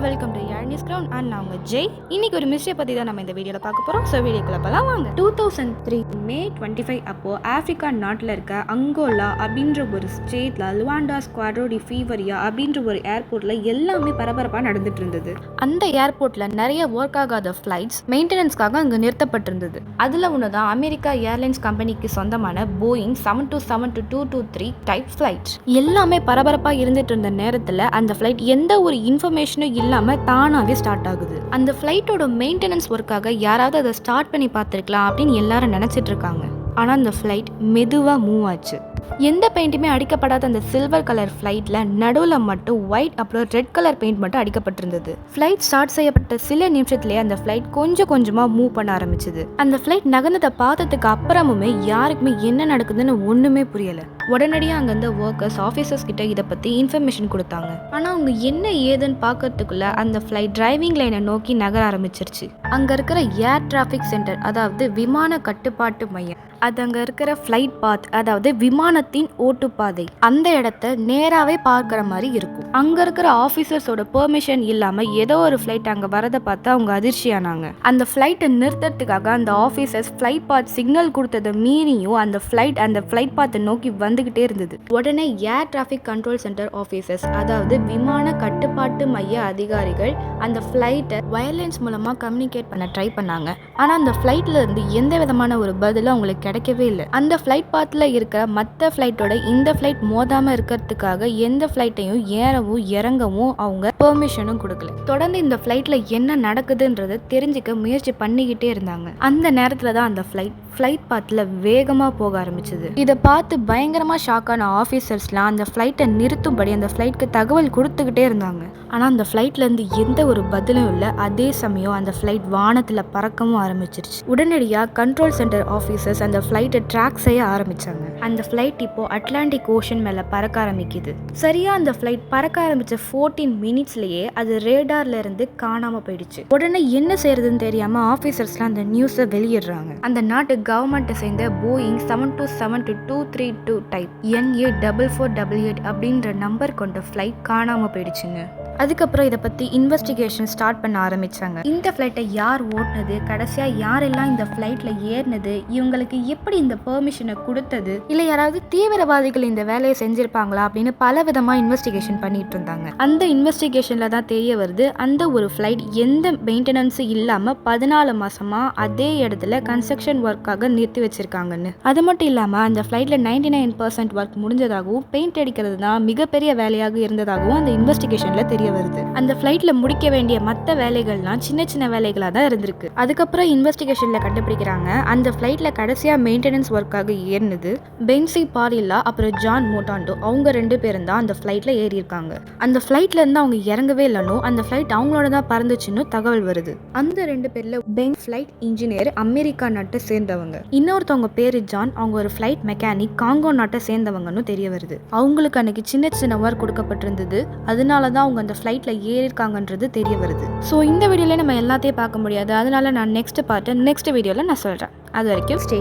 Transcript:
Welcome to யாழ்னிஸ் ground and நான் உங்கள் ஜெய் இன்னைக்கு ஒரு மிஸ்டே பற்றி தான் நம்ம இந்த வீடியோவில் பார்க்க போகிறோம் ஸோ வீடியோக்குள்ள போகலாம் வாங்க. Two thousand three May twenty five அப்போது ஆஃப்ரிக்கா நாட்டில் இருக்க அங்கோலா அப்படின்ற ஒரு ஸ்டேட்டில் லுவாண்டா ஸ்குவாட்ரோடி ஃபீவரியா அப்படின்ற ஒரு ஏர்போர்ட்டில் எல்லாமே பரபரப்பாக நடந்துட்டு இருந்தது. அந்த ஏர்போர்ட்டில் நிறைய ஒர்க் ஆகாத ஃப்ளைட்ஸ் மெயின்டெனன்ஸ்க்காக அங்கே நிறுத்தப்பட்டிருந்தது. அதில் ஒன்று தான் அமெரிக்கா ஏர்லைன்ஸ் கம்பெனிக்கு சொந்தமான Boeing seven two seven two two two three type flight எல்லாமே பரபரப்பாக இருந்துட்டு இருந்த நேரத்தில் அந்த ஃப்ளைட் எந்த ஒரு இன்ஃபர்மேஷனும் இல்லாமல் தானாகவே ஸ்டார்ட் ஆகுது. அந்த ஃப்ளைட்டோட மெயின்டெனன்ஸ் ஒர்க்காக யாராவது அதை ஸ்டார்ட் பண்ணி பார்த்துருக்கலாம் அப்படின்னு எல்லாரும் நினச்சிட்டு இருக்காங்க. ஆனால் அந்த ஃப்ளைட் மெதுவாக மூவ் ஆச்சு. எந்த பெயிண்ட்டுமே அடிக்கப்படாத அந்த சில்வர் கலர் ஃப்ளைட்டில் நடுவில் மட்டும் ஒயிட் அப்புறம் ரெட் கலர் பெயிண்ட் மட்டும் அடிக்கப்பட்டிருந்தது. ஃப்ளைட் ஸ்டார்ட் செய்யப்பட்ட சில நிமிஷத்துலேயே அந்த ஃப்ளைட் கொஞ்சம் கொஞ்சமாக மூவ் பண்ண ஆரம்பிச்சது. அந்த ஃப்ளைட் நகர்ந்ததை பார்த்ததுக்கு அப்புறமுமே யாருக்குமே என்ன நடக்குதுன்னு ஒன்றுமே புரியலை. உடனடியாக அங்கே இருந்த ஒர்க்கர்ஸ் ஆஃபீஸர்ஸ் கிட்ட இதை பற்றி இன்ஃபர்மேஷன் கொடுத்தாங்க. ஆனால் அவங்க என்ன ஏதுன்னு பார்க்கறதுக்குள்ள அந்த ஃப்ளைட் டிரைவிங் லைனை நோக்கி நகர ஆரம்பிச்சிருச்சு. அங்கே இருக்கிற ஏர் டிராஃபிக் சென்டர் அதாவது விமான கட்டுப்பாட்டு மையம் அது அங்கே இருக்கிற ஃப்ளைட் பாத் அதாவது விமானத்தின் ஓட்டுப்பாதை. அந்த இடத்த நேராகவே பார்க்குற மாதிரி இருக்கும். அங்கே இருக்கிற ஆஃபீஸர்ஸோட பெர்மிஷன் இல்லாமல் ஏதோ ஒரு ஃப்ளைட் அங்கே வரதை பார்த்து அவங்க அதிர்ச்சியானாங்க அந்த ஃப்ளைட்டை நிறுத்துறதுக்காக அந்த ஆஃபீஸர்ஸ் ஃப்ளைட் பாத் சிக்னல் கொடுத்ததை மீறியும் அந்த ஃப்ளைட் அந்த ஃப்ளைட் பாத்தை நோக்கி வந்துக்கிட்டே இருந்தது. உடனே air traffic control centre officers அதாவது விமான கட்டுப்பாட்டு மைய அதிகாரிகள் அந்த ஃப்ளைட்டை வயர்லைன்ஸ் மூலமாக கம்யூனிகேட் பண்ண ட்ரை பண்ணாங்க. ஆனால் அந்த ஃப்ளைட்டில் இருந்து எந்த விதமான ஒரு பதிலும் அவங்களுக்கு கிடைக்கவே இல்லை. அந்த ஃப்ளைட் பாத்தில் இருக்கிற மற்ற ஃப்ளைட்டோட இந்த ஃப்ளைட் மோதாமல் இருக்கிறதுக்காக எந்த ஃப்ளைட்டையும் ஏறவும் இறங்கவும் அவங்க பெர்மிஷனும் கொடுக்கல. தொடர்ந்து இந்த ஃப்ளைட்டில் என்ன நடக்குதுன்றதை தெரிஞ்சுக்க முயற்சி பண்ணிக்கிட்டே இருந்தாங்க. அந்த நேரத்தில் தான் அந்த ஃப்ளைட் ஃப்ளைட் பாத்தில் வேகமாக போக ஆரம்பிச்சது. இதை பார்த்து பயங்கரமாக ஷாக்கான ஆஃபீஸர்ஸ்லாம் அந்த ஃப்ளைட்டை நிறுத்தும்படி அந்த ஃப்ளைட்க்கு தகவல் கொடுத்துக்கிட்டே இருந்தாங்க. ஆனால் அந்த ஃப்ளைட்லேருந்து எந்த ஒரு பதிலும் இல்லை. அதே சமயம் அந்த ஃப்ளைட் வானத்தில் பறக்கவும் ஆரம்பிச்சிருச்சு. உடனடியாக கண்ட்ரோல் சென்டர் ஆஃபீஸர்ஸ் அந்த ஃப்ளைட்டை ட்ராக் செய்ய ஆரம்பிச்சாங்க. அந்த ஃப்ளைட் இப்போ அட்லாண்டிக் ஓஷன் மேலே பறக்க ஆரம்பிக்குது. சரியாக அந்த ஃப்ளைட் பறக்க ஆரம்பிச்ச ஃபோர்டீன் மினிட்ஸ்லேயே அது ரேடார்ல இருந்து காணாமல் போயிடுச்சு. உடனே என்ன செய்யறதுன்னு தெரியாமல் ஆஃபீஸர்ஸ்லாம் அந்த நியூஸை வெளியிடுறாங்க. அந்த நாட்டு கவர்மெண்ட்டை சேர்ந்த Boeing seven two seven two two three two type NA double four double eight அப்படின்ற நம்பர் கொண்ட ஃப்ளைட் காணாமல் போயிடுச்சுங்க அதுக்கப்புறம் இதை பற்றி இன்வெஸ்டிகேஷன் ஸ்டார்ட் பண்ண ஆரம்பித்தாங்க இந்த ஃப்ளைட்டை யார் ஓட்டுனது? கடைசியாக யாரெல்லாம் இந்த ஃப்ளைட்டில் ஏறினது? இவங்களுக்கு எப்படி இந்த பெர்மிஷனை கொடுத்தது? இல்லை யாராவது தீவிரவாதிகள் இந்த வேலையை செஞ்சிருப்பாங்களா? அப்படின்னு பல விதமாக இன்வெஸ்டிகேஷன் பண்ணிட்டு இருந்தாங்க. அந்த இன்வெஸ்டிகேஷனில் தான் தெரிய வருது அந்த ஒரு ஃப்ளைட் எந்த மெயின்டெனன்ஸும் இல்லாமல் பதினாலு மாதமாக அதே இடத்துல கன்ஸ்ட்ரக்ஷன் ஒர்க்காக நிறுத்தி வச்சுருக்காங்கன்னு. அது மட்டும் இல்லாமல் அந்த ஃப்ளைட்டில் நைன்டி நைன் பர்சன்ட் ஒர்க் முடிஞ்சதாகவும் பெயிண்ட் அடிக்கிறது தான் மிகப்பெரிய வேலையாக இருந்ததாகவும் அந்த இன்வெஸ்டிகேஷனில் தெரியும் தெரிய வருது. அந்த ஃப்ளைட்ல முடிக்க வேண்டிய மற்ற வேலைகள்லாம் சின்ன சின்ன வேலைகளாக தான் இருந்திருக்கு. அதுக்கப்புறம் இன்வெஸ்டிகேஷன்ல கண்டுபிடிக்கிறாங்க. அந்த ஃப்ளைட்ல கடைசியா மெயின்டெனன்ஸ் ஒர்க்காக ஏறினது பென்சி பாரில்லா அப்புறம் ஜான் மோட்டாண்டோ அவங்க ரெண்டு பேரும் தான் அந்த ஃப்ளைட்ல ஏறி இருக்காங்க அந்த ஃப்ளைட்ல இருந்து அவங்க இறங்கவே இல்லைனோ அந்த ஃப்ளைட் அவங்களோட தான் பறந்துச்சுன்னு தகவல் வருது. அந்த ரெண்டு பேர்ல பென் ஃப்ளைட் இன்ஜினியர் அமெரிக்கா நாட்டை சேர்ந்தவங்க. இன்னொருத்தவங்க பேரு ஜான் அவங்க ஒரு ஃப்ளைட் மெக்கானிக் காங்கோ நாட்டை சேர்ந்தவங்கன்னு தெரிய வருது. அவங்களுக்கு அன்னைக்கு சின்ன சின்ன ஒர்க் கொடுக்கப்பட்டிருந்தது. அதனால தான் அவங்க அந்த ஃப்ளைட்டில் ஏறியிருக்காங்கன்றது தெரிய வருது. ஸோ இந்த வீடியோவில் நம்ம எல்லாத்தையும் பார்க்க முடியாது. அதனால நான் நெக்ஸ்ட் பார்ட்டு நெக்ஸ்ட் வீடியோவில் நான் சொல்கிறேன் அது வரைக்கும் ஸ்டே